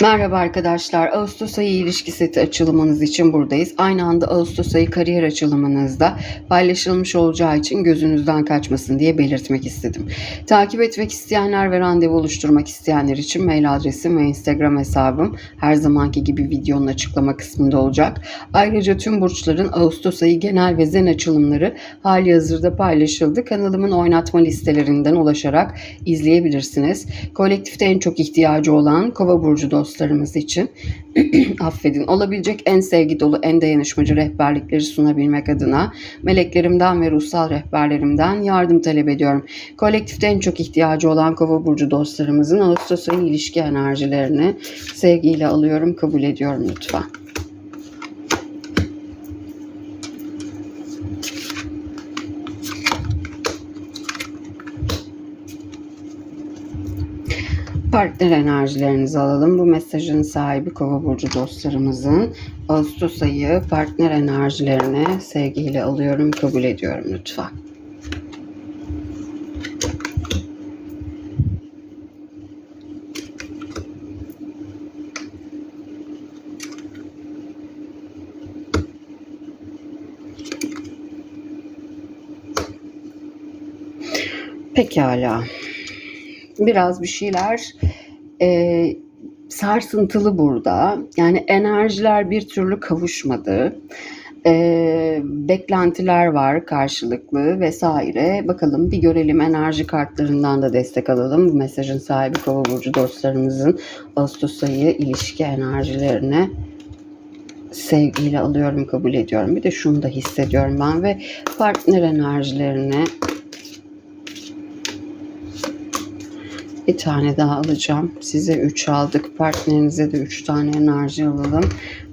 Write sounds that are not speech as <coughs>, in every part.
Merhaba arkadaşlar. Ağustos ayı ilişki seti açılımınız için buradayız. Aynı anda Ağustos ayı kariyer açılımınızda paylaşılmış olacağı için gözünüzden kaçmasın diye belirtmek istedim. Takip etmek isteyenler ve randevu oluşturmak isteyenler için mail adresim ve Instagram hesabım her zamanki gibi videonun açıklama kısmında olacak. Ayrıca tüm burçların Ağustos ayı genel ve zen açılımları hali hazırda paylaşıldı. Kanalımın oynatma listelerinden ulaşarak izleyebilirsiniz. Kolektifte en çok ihtiyacı olan Kova burcu dostlarımız için <clears throat> affedin olabilecek en sevgi dolu en dayanışmacı rehberlikleri sunabilmek adına meleklerimden ve ruhsal rehberlerimden yardım talep ediyorum. Kolektifte en çok ihtiyacı olan Kova burcu dostlarımızın Ağustos ayı ilişki enerjilerini sevgiyle alıyorum, kabul ediyorum lütfen. Partner enerjilerinizi alalım. Bu mesajın sahibi Kova burcu dostlarımızın Ağustos ayı partner enerjilerini sevgiyle alıyorum, kabul ediyorum lütfen. Pekala. Biraz bir şeyler e, sarsıntılı burada. Yani enerjiler bir türlü kavuşmadı. E, beklentiler var karşılıklı vesaire. Bakalım bir görelim enerji kartlarından da destek alalım. Bu mesajın sahibi Kova burcu dostlarımızın Ağustos ayı ilişki enerjilerine sevgiyle alıyorum, kabul ediyorum. Bir de şunu da hissediyorum ben ve partner enerjilerine Bir tane daha alacağım. Size 3 aldık. Partnerinize de 3 tane enerji alalım.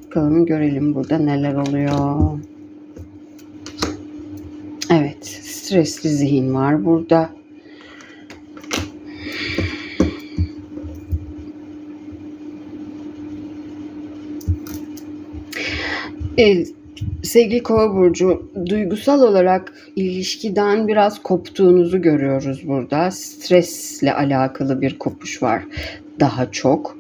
Bakalım görelim burada neler oluyor. Evet. Stresli zihin var burada. Evet, sevgili Kova burcu, duygusal olarak ilişkiden biraz koptuğunuzu görüyoruz burada. Stresle alakalı bir kopuş var daha çok.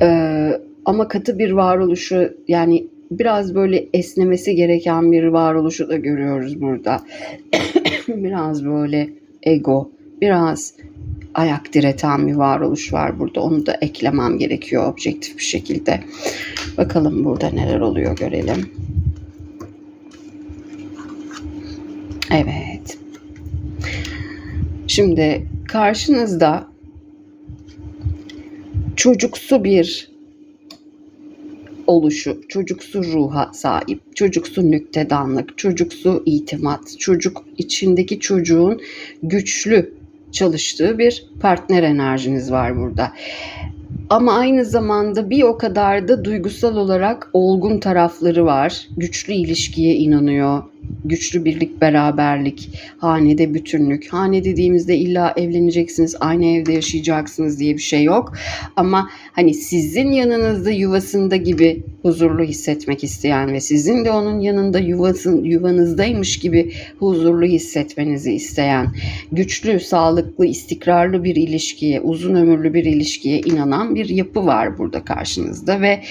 Ee, ama katı bir varoluşu yani biraz böyle esnemesi gereken bir varoluşu da görüyoruz burada. <coughs> biraz böyle ego, biraz ayak direten bir varoluş var burada. Onu da eklemem gerekiyor objektif bir şekilde. Bakalım burada neler oluyor görelim. Evet. Şimdi karşınızda çocuksu bir oluşu, çocuksu ruha sahip, çocuksu nüktedanlık, çocuksu itimat, çocuk içindeki çocuğun güçlü çalıştığı bir partner enerjiniz var burada. Ama aynı zamanda bir o kadar da duygusal olarak olgun tarafları var. Güçlü ilişkiye inanıyor. Güçlü birlik, beraberlik, hanede bütünlük. Hane dediğimizde illa evleneceksiniz, aynı evde yaşayacaksınız diye bir şey yok. Ama hani sizin yanınızda yuvasında gibi huzurlu hissetmek isteyen ve sizin de onun yanında yuvasın, yuvanızdaymış gibi huzurlu hissetmenizi isteyen, güçlü, sağlıklı, istikrarlı bir ilişkiye, uzun ömürlü bir ilişkiye inanan bir yapı var burada karşınızda ve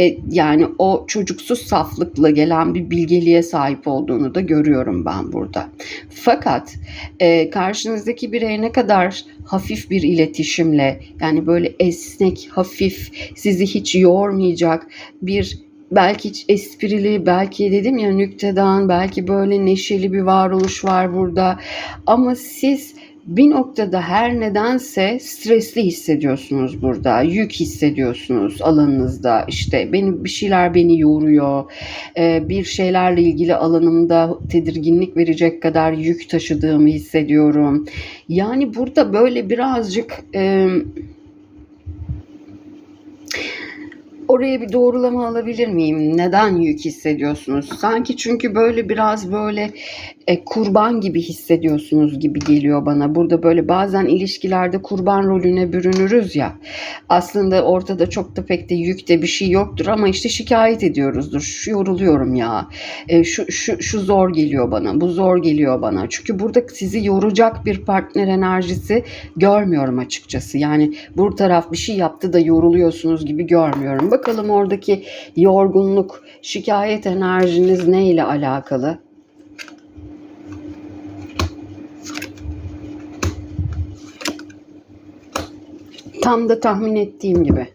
e, yani o çocuksuz saflıkla gelen bir bilgeliğe sahip olduğunu da görüyorum ben burada. Fakat e, karşınızdaki birey ne kadar hafif bir iletişimle yani böyle esnek, hafif, sizi hiç yormayacak bir belki hiç esprili, belki dedim ya nüktedan, belki böyle neşeli bir varoluş var burada. Ama siz bir noktada her nedense stresli hissediyorsunuz burada. Yük hissediyorsunuz alanınızda. İşte benim bir şeyler beni yoruyor. Ee, bir şeylerle ilgili alanımda tedirginlik verecek kadar yük taşıdığımı hissediyorum. Yani burada böyle birazcık e, oraya bir doğrulama alabilir miyim? Neden yük hissediyorsunuz? Sanki çünkü böyle biraz böyle e, kurban gibi hissediyorsunuz gibi geliyor bana. Burada böyle bazen ilişkilerde kurban rolüne bürünürüz ya. Aslında ortada çok da pek de yük de bir şey yoktur ama işte şikayet ediyoruzdur. Şu yoruluyorum ya. E, şu, şu, şu zor geliyor bana. Bu zor geliyor bana. Çünkü burada sizi yoracak bir partner enerjisi görmüyorum açıkçası. Yani bu taraf bir şey yaptı da yoruluyorsunuz gibi görmüyorum. Bakalım oradaki yorgunluk, şikayet enerjiniz ne ile alakalı? Tam da tahmin ettiğim gibi.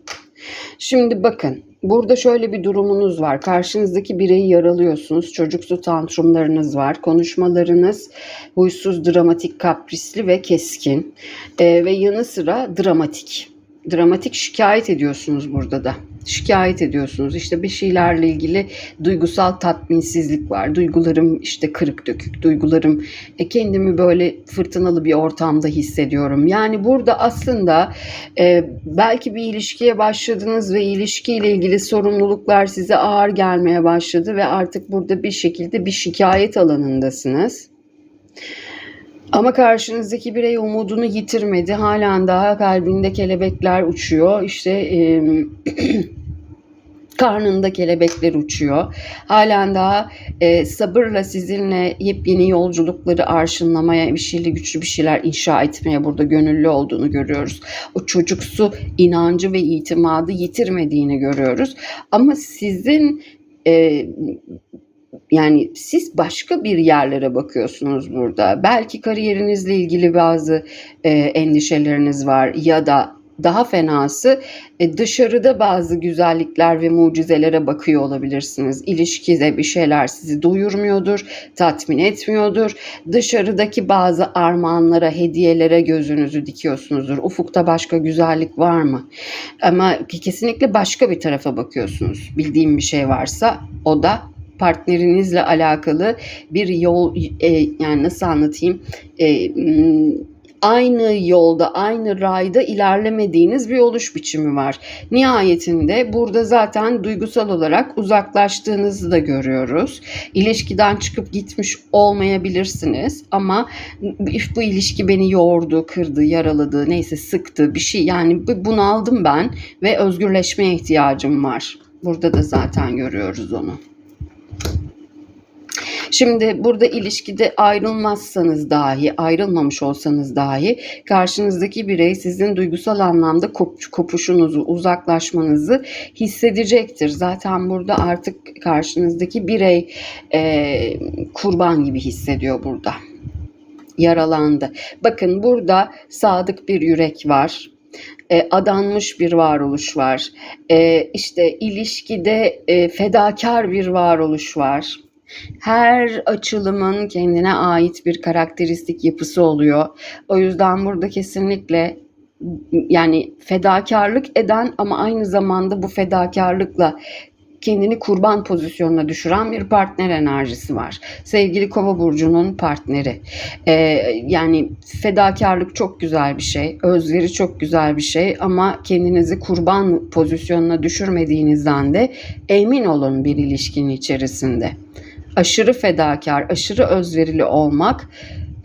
Şimdi bakın burada şöyle bir durumunuz var. Karşınızdaki bireyi yaralıyorsunuz. Çocuksu tantrumlarınız var. Konuşmalarınız huysuz, dramatik, kaprisli ve keskin. Ee, ve yanı sıra dramatik. Dramatik şikayet ediyorsunuz burada da. Şikayet ediyorsunuz. İşte bir şeylerle ilgili duygusal tatminsizlik var. Duygularım işte kırık dökük. Duygularım e, kendimi böyle fırtınalı bir ortamda hissediyorum. Yani burada aslında e, belki bir ilişkiye başladınız ve ilişkiyle ilgili sorumluluklar size ağır gelmeye başladı ve artık burada bir şekilde bir şikayet alanındasınız. Ama karşınızdaki birey umudunu yitirmedi. Halen daha kalbinde kelebekler uçuyor. İşte e, <clears throat> karnında kelebekler uçuyor. Halen daha e, sabırla sizinle yepyeni yolculukları arşınlamaya, bir şeyle güçlü bir şeyler inşa etmeye burada gönüllü olduğunu görüyoruz. O çocuksu inancı ve itimadı yitirmediğini görüyoruz. Ama sizin e, yani siz başka bir yerlere bakıyorsunuz burada. Belki kariyerinizle ilgili bazı e, endişeleriniz var ya da daha fenası e, dışarıda bazı güzellikler ve mucizelere bakıyor olabilirsiniz. İlişkide bir şeyler sizi doyurmuyordur, tatmin etmiyordur. Dışarıdaki bazı armağanlara, hediyelere gözünüzü dikiyorsunuzdur. Ufukta başka güzellik var mı? Ama kesinlikle başka bir tarafa bakıyorsunuz. Bildiğim bir şey varsa o da partnerinizle alakalı bir yol e, yani nasıl anlatayım e, aynı yolda, aynı rayda ilerlemediğiniz bir oluş biçimi var. Nihayetinde burada zaten duygusal olarak uzaklaştığınızı da görüyoruz. İlişkiden çıkıp gitmiş olmayabilirsiniz ama bu ilişki beni yordu, kırdı, yaraladı, neyse sıktı bir şey. Yani bunu aldım ben ve özgürleşmeye ihtiyacım var. Burada da zaten görüyoruz onu. Şimdi burada ilişkide ayrılmazsanız dahi, ayrılmamış olsanız dahi karşınızdaki birey sizin duygusal anlamda kop kopuşunuzu, uzaklaşmanızı hissedecektir. Zaten burada artık karşınızdaki birey e, kurban gibi hissediyor burada yaralandı. Bakın burada sadık bir yürek var e, adanmış bir varoluş var. E, işte ilişkide e, fedakar bir varoluş var. Her açılımın kendine ait bir karakteristik yapısı oluyor. O yüzden burada kesinlikle yani fedakarlık eden ama aynı zamanda bu fedakarlıkla kendini kurban pozisyonuna düşüren bir partner enerjisi var. Sevgili Kova burcunun partneri. Ee, yani fedakarlık çok güzel bir şey, özveri çok güzel bir şey ama kendinizi kurban pozisyonuna düşürmediğinizden de emin olun bir ilişkinin içerisinde aşırı fedakar, aşırı özverili olmak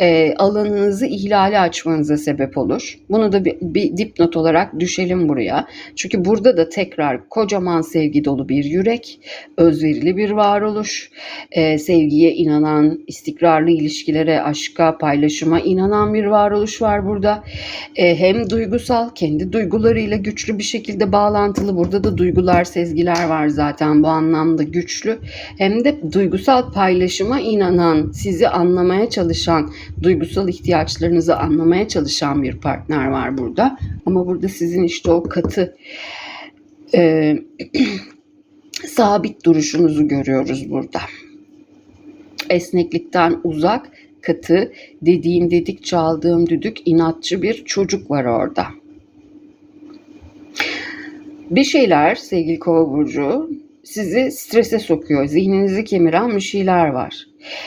e, alanınızı ihlale açmanıza sebep olur. Bunu da bir, bir dipnot olarak düşelim buraya. Çünkü burada da tekrar kocaman sevgi dolu bir yürek, özverili bir varoluş, e, sevgiye inanan, istikrarlı ilişkilere, aşka, paylaşıma inanan bir varoluş var burada. E, hem duygusal, kendi duygularıyla güçlü bir şekilde bağlantılı. Burada da duygular, sezgiler var zaten bu anlamda güçlü. Hem de duygusal paylaşıma inanan, sizi anlamaya çalışan, duygusal ihtiyaçlarınızı anlamaya çalışan bir partner var burada. Ama burada sizin işte o katı e, <clears throat> sabit duruşunuzu görüyoruz burada. Esneklikten uzak, katı, dediğim dedik çaldığım düdük, inatçı bir çocuk var orada. Bir şeyler sevgili kova burcu sizi strese sokuyor. Zihninizi kemiren bir şeyler var.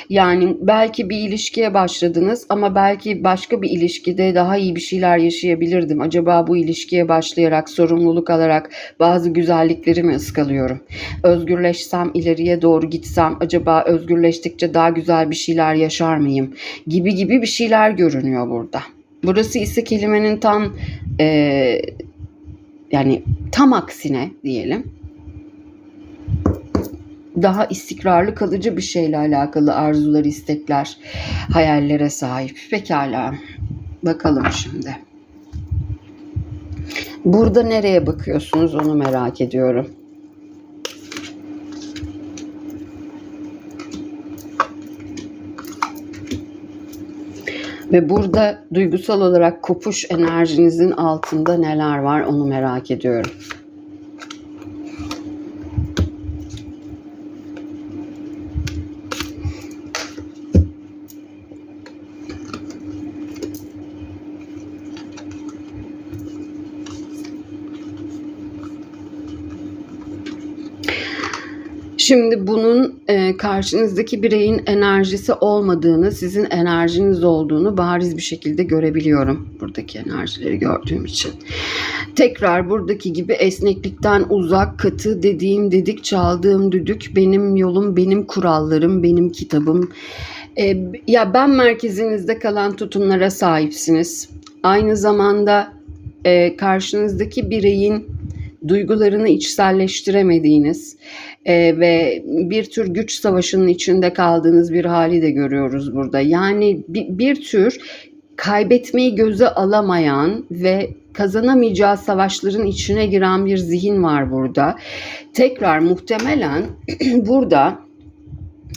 Yani belki bir ilişkiye başladınız ama belki başka bir ilişkide daha iyi bir şeyler yaşayabilirdim. Acaba bu ilişkiye başlayarak, sorumluluk alarak bazı güzellikleri mi ıskalıyorum? Özgürleşsem, ileriye doğru gitsem acaba özgürleştikçe daha güzel bir şeyler yaşar mıyım? Gibi gibi bir şeyler görünüyor burada. Burası ise kelimenin tam eee, yani tam aksine diyelim daha istikrarlı kalıcı bir şeyle alakalı arzular, istekler, hayallere sahip. Pekala. Bakalım şimdi. Burada nereye bakıyorsunuz onu merak ediyorum. Ve burada duygusal olarak kopuş enerjinizin altında neler var onu merak ediyorum. Şimdi bunun e, karşınızdaki bireyin enerjisi olmadığını, sizin enerjiniz olduğunu bariz bir şekilde görebiliyorum buradaki enerjileri gördüğüm için. Tekrar buradaki gibi esneklikten uzak, katı dediğim dedik, çaldığım düdük, benim yolum, benim kurallarım, benim kitabım. E, ya ben merkezinizde kalan tutumlara sahipsiniz. Aynı zamanda e, karşınızdaki bireyin duygularını içselleştiremediğiniz e, ve bir tür güç savaşının içinde kaldığınız bir hali de görüyoruz burada. Yani bir, bir tür kaybetmeyi göze alamayan ve kazanamayacağı savaşların içine giren bir zihin var burada. Tekrar muhtemelen <clears throat> burada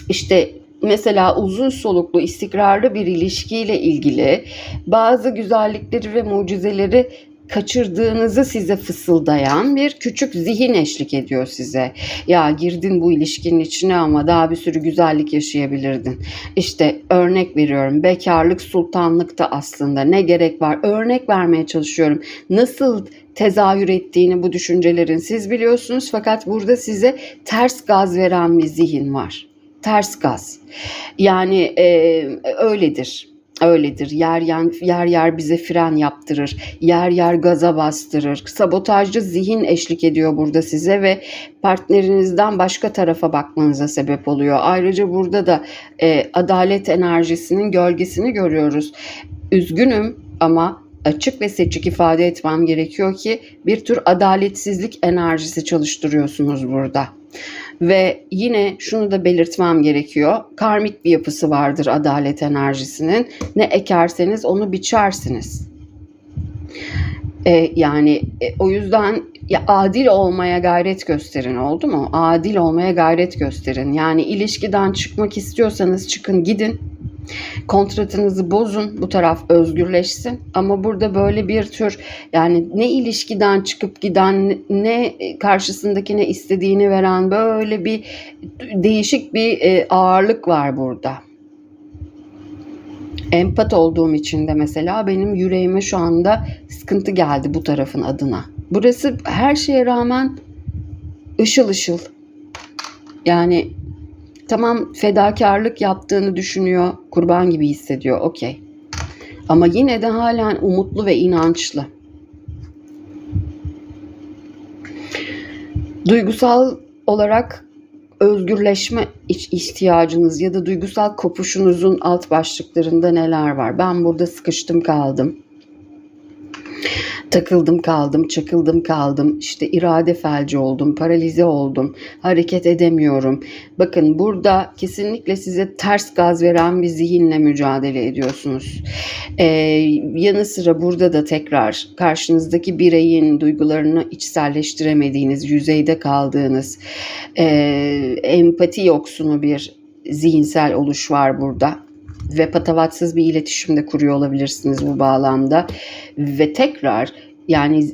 işte mesela uzun soluklu istikrarlı bir ilişkiyle ilgili bazı güzellikleri ve mucizeleri kaçırdığınızı size fısıldayan bir küçük zihin eşlik ediyor size. Ya girdin bu ilişkinin içine ama daha bir sürü güzellik yaşayabilirdin. İşte örnek veriyorum. Bekarlık sultanlık da aslında ne gerek var? Örnek vermeye çalışıyorum. Nasıl tezahür ettiğini bu düşüncelerin siz biliyorsunuz fakat burada size ters gaz veren bir zihin var. Ters gaz. Yani e, öyledir öyledir. Yer yer, yer yer bize fren yaptırır. Yer yer gaza bastırır. Sabotajcı zihin eşlik ediyor burada size ve partnerinizden başka tarafa bakmanıza sebep oluyor. Ayrıca burada da e, adalet enerjisinin gölgesini görüyoruz. Üzgünüm ama açık ve seçik ifade etmem gerekiyor ki bir tür adaletsizlik enerjisi çalıştırıyorsunuz burada. Ve yine şunu da belirtmem gerekiyor. Karmik bir yapısı vardır adalet enerjisinin. Ne ekerseniz onu biçersiniz. E, yani e, o yüzden ya adil olmaya gayret gösterin oldu mu? Adil olmaya gayret gösterin. Yani ilişkiden çıkmak istiyorsanız çıkın gidin Kontratınızı bozun, bu taraf özgürleşsin. Ama burada böyle bir tür yani ne ilişkiden çıkıp giden ne karşısındakine istediğini veren böyle bir değişik bir e, ağırlık var burada. Empat olduğum için de mesela benim yüreğime şu anda sıkıntı geldi bu tarafın adına. Burası her şeye rağmen ışıl ışıl. Yani Tamam fedakarlık yaptığını düşünüyor, kurban gibi hissediyor. Okey. Ama yine de halen umutlu ve inançlı. Duygusal olarak özgürleşme ihtiyacınız ya da duygusal kopuşunuzun alt başlıklarında neler var? Ben burada sıkıştım kaldım takıldım kaldım, çakıldım kaldım, işte irade felci oldum, paralize oldum, hareket edemiyorum. Bakın burada kesinlikle size ters gaz veren bir zihinle mücadele ediyorsunuz. Ee, yanı sıra burada da tekrar karşınızdaki bireyin duygularını içselleştiremediğiniz, yüzeyde kaldığınız, e, empati yoksunu bir zihinsel oluş var burada ve patavatsız bir iletişim de kuruyor olabilirsiniz bu bağlamda. Ve tekrar yani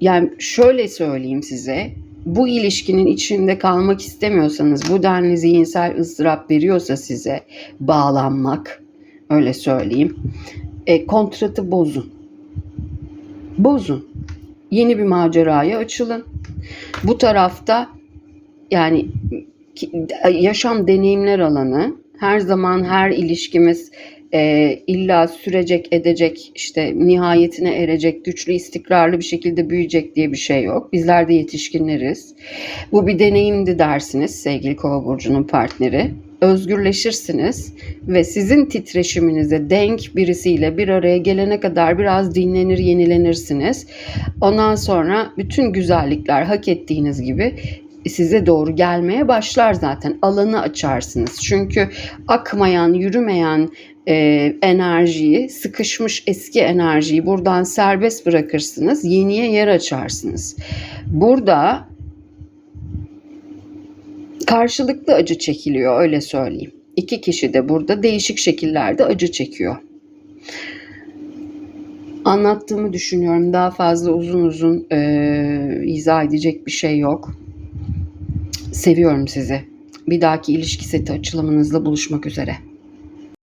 yani şöyle söyleyeyim size bu ilişkinin içinde kalmak istemiyorsanız bu denli zihinsel ızdırap veriyorsa size bağlanmak öyle söyleyeyim e, kontratı bozun. Bozun. Yeni bir maceraya açılın. Bu tarafta yani yaşam deneyimler alanı her zaman her ilişkimiz e, illa sürecek edecek işte nihayetine erecek güçlü istikrarlı bir şekilde büyüyecek diye bir şey yok. Bizler de yetişkinleriz. Bu bir deneyimdi dersiniz sevgili kova burcunun partneri. Özgürleşirsiniz ve sizin titreşiminize denk birisiyle bir araya gelene kadar biraz dinlenir, yenilenirsiniz. Ondan sonra bütün güzellikler hak ettiğiniz gibi size doğru gelmeye başlar zaten. Alanı açarsınız. Çünkü akmayan, yürümeyen e, enerjiyi, sıkışmış eski enerjiyi buradan serbest bırakırsınız. Yeniye yer açarsınız. Burada karşılıklı acı çekiliyor öyle söyleyeyim. İki kişi de burada değişik şekillerde acı çekiyor. Anlattığımı düşünüyorum. Daha fazla uzun uzun e, izah edecek bir şey yok. Seviyorum sizi. Bir dahaki ilişki seti açılımınızla buluşmak üzere.